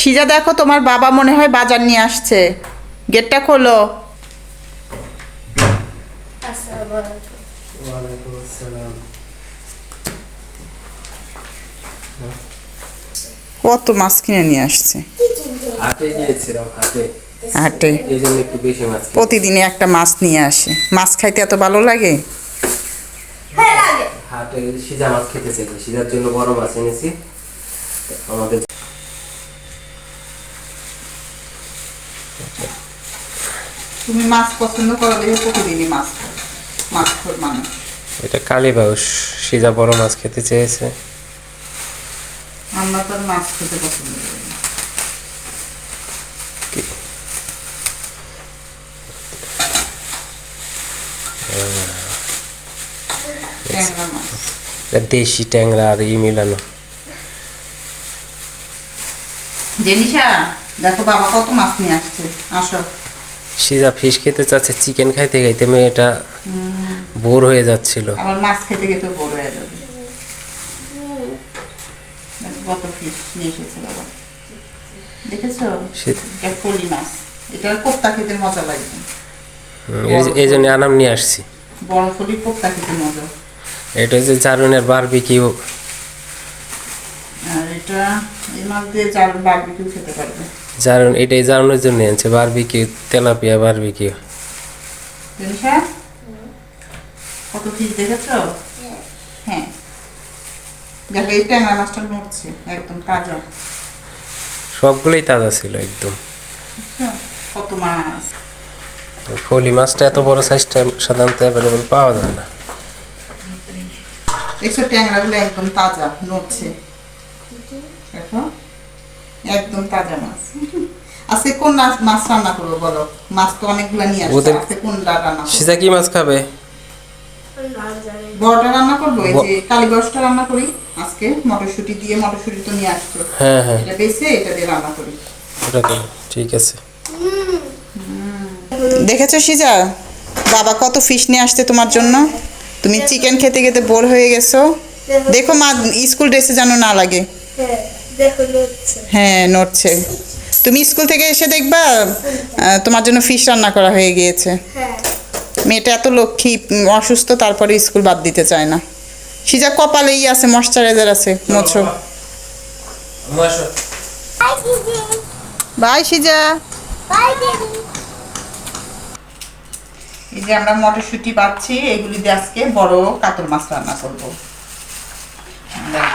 সিজা দেখো তোমার বাবা মনে হয় বাজার নিয়ে আসছে। গেটটা খোলো। কত মাছ কিনে নিয়ে আসছে? হাটে। প্রতিদিনে একটা মাছ নিয়ে আসে। মাছ খাইতে এত ভালো লাগে? লাগে হাটে সিজা মাছ খেতে চাই সিজার জন্য বড় মাছ এনেছি। আমাদের তুমি মাছ পছন্দ করো দেখে প্রতিদিনই মাছ মাছ খোর মানুষ। এটা কালী বাউস সিজা বড় মাছ খেতে চেয়েছে। আমরা তো মাছ খেতে পছন্দ করি দেশি ট্যাংরা আর ই মিলানো। জেনিসা দেখো বাবা কত মাছ নিয়ে আসছে আসো। সিজা ফিশ খেতে চাচ্ছে চিকেন খাইতে খাইতে মেয়েটা বোর হয়ে যাচ্ছিল। আবার মাছ খেতে খেতে বড় হয়ে যাবে। কত ফিস নিয়ে এসেছে বাবা। দেখেছ? এটা কলি মাছ। এটা কোপ্তা খেতে মজা লাগবে এই- এই জন্য আনাম নিয়ে আসছি। বড় কলি কোপ্তা খেতে মজা। এটা হচ্ছে চারুনের বারবিকিউ আর এটা এই মাছ দিয়ে চার বারবিকিউ খেতে পারবে। জারুন এটাই জারুনের জন্য আনছে বারবিকিউ তেলাপিয়া বারবিকিউ কত ফিস দেখেছ? হ্যাঁ। দেখো এই ট্যাংরা মাছটা নড়ছে একদম তাজা। সবগুলোই তাজা ছিল একদম। বুঝছ? কত মাছ? ফলি মাছটা এত বড় সাইজটা সাধারণত অ্যাভেলেবল পাওয়া যায় না। দেখছ ট্যাংরাগুলো একদম তাজা নড়ছে। একদম তাজা মাছ। আজকে কোন মাছ- মাছ রান্না করব বলো? মাছ তো অনেকগুলো নিয়ে আসছে আজকে কোনটা রান্না সিজা কি মাছ খাবে। বড়টা রান্না করব এই যে কালীগসটা রান্না করি। আজকে মটরশুঁটি দিয়ে মটরশুঁটি তো নিয়ে আসছো। হ্যাঁ হ্যাঁ। এটা বেছে এটা দিয়ে রান্না করি। ঠিক আছে। দেখেছ সিজা? বাবা কত ফিশ নিয়ে আসতে তোমার জন্য। তুমি চিকেন খেতে খেতে বোর হয়ে গেছো। দেখো। মা স্কুল ড্রেসে যেন না লাগে। হ্যাঁ নড়ছে। তুমি স্কুল থেকে এসে দেখবা তোমার জন্য ফিশ রান্না করা হয়ে গিয়েছে। হ্যাঁ। মেয়েটা এত লক্ষ্মী অসুস্থ তারপরে স্কুল বাদ দিতে চায় না। সিজা কপালেই আছে ময়শ্চারাইজার আছে মোছো। বাই সিজা। এই যে আমরা মটরশুঁটি পাচ্ছি এগুলি দিয়ে আজকে বড় কাতল মাছ রান্না করব।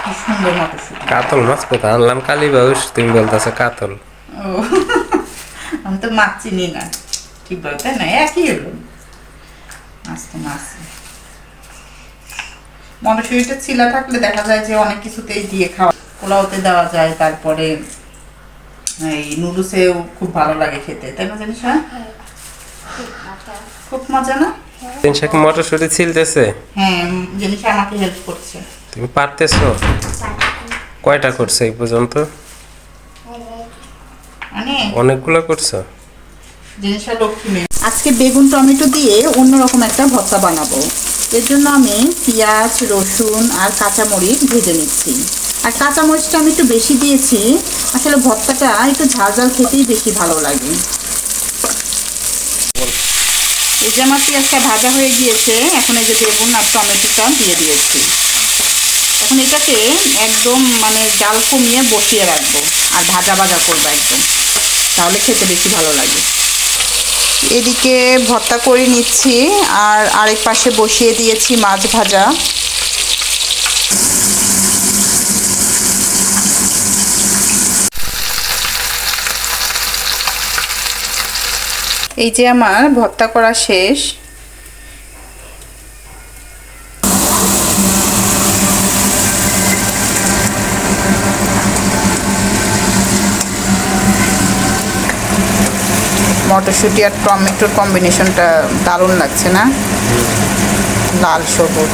কি সুন্দর মটরশুঁটি কাতল মাছ কোথায়? আনলাম কালী বাউস তুমি বলতেছো কাতল। ও আমি তো মাছ চিনি না। ঠিক বলতে? না একই হলো। মাছ তো মাছ। মটরশুঁটিটা ছিলা থাকলে দেখা যায় যে অনেক কিছুতেই দিয়ে খাওয়া পোলাওতে দেওয়া যায় তারপরে এই নুডলসেও খুব ভালো লাগে খেতে তাই না জানিস হ্যাঁ? খুব মজা। না? শাক মটরশুঁটি ছিলতেছে? হ্যাঁ জিনিস আমাকে হেল্প করছে। তুমি পারতেছো? কয়টা করছ এই পর্যন্ত? অনেকগুলো করছ? আজকে বেগুন টমেটো দিয়ে অন্যরকম একটা ভর্তা বানাবো। এর জন্য আমি পেঁয়াজ রসুন আর কাঁচামরিচ ভেজে নিচ্ছি। আর কাঁচামরিচটা আমি একটু বেশি দিয়েছি। আসলে ভর্তাটা একটু ঝাল ঝাল খেতেই বেশি ভালো লাগে। এই যে আমার পেঁয়াজটা ভাজা হয়ে গিয়েছে এখন এই যে বেগুন আর টমেটোটা দিয়ে দিয়েছি। এখন এটাকে একদম মানে জাল কমিয়ে বসিয়ে রাখব আর ভাজা ভাজা করব একদম। তাহলে খেতে বেশি ভালো লাগে। এদিকে ভর্তা করে নিচ্ছি আর আরেক পাশে বসিয়ে দিয়েছি মাছ ভাজা। এই যে আমার ভর্তা করা শেষ। মটরশুঁটি আর টমেটোর কম্বিনেশনটা দারুণ লাগছে না? লাল সবুজ।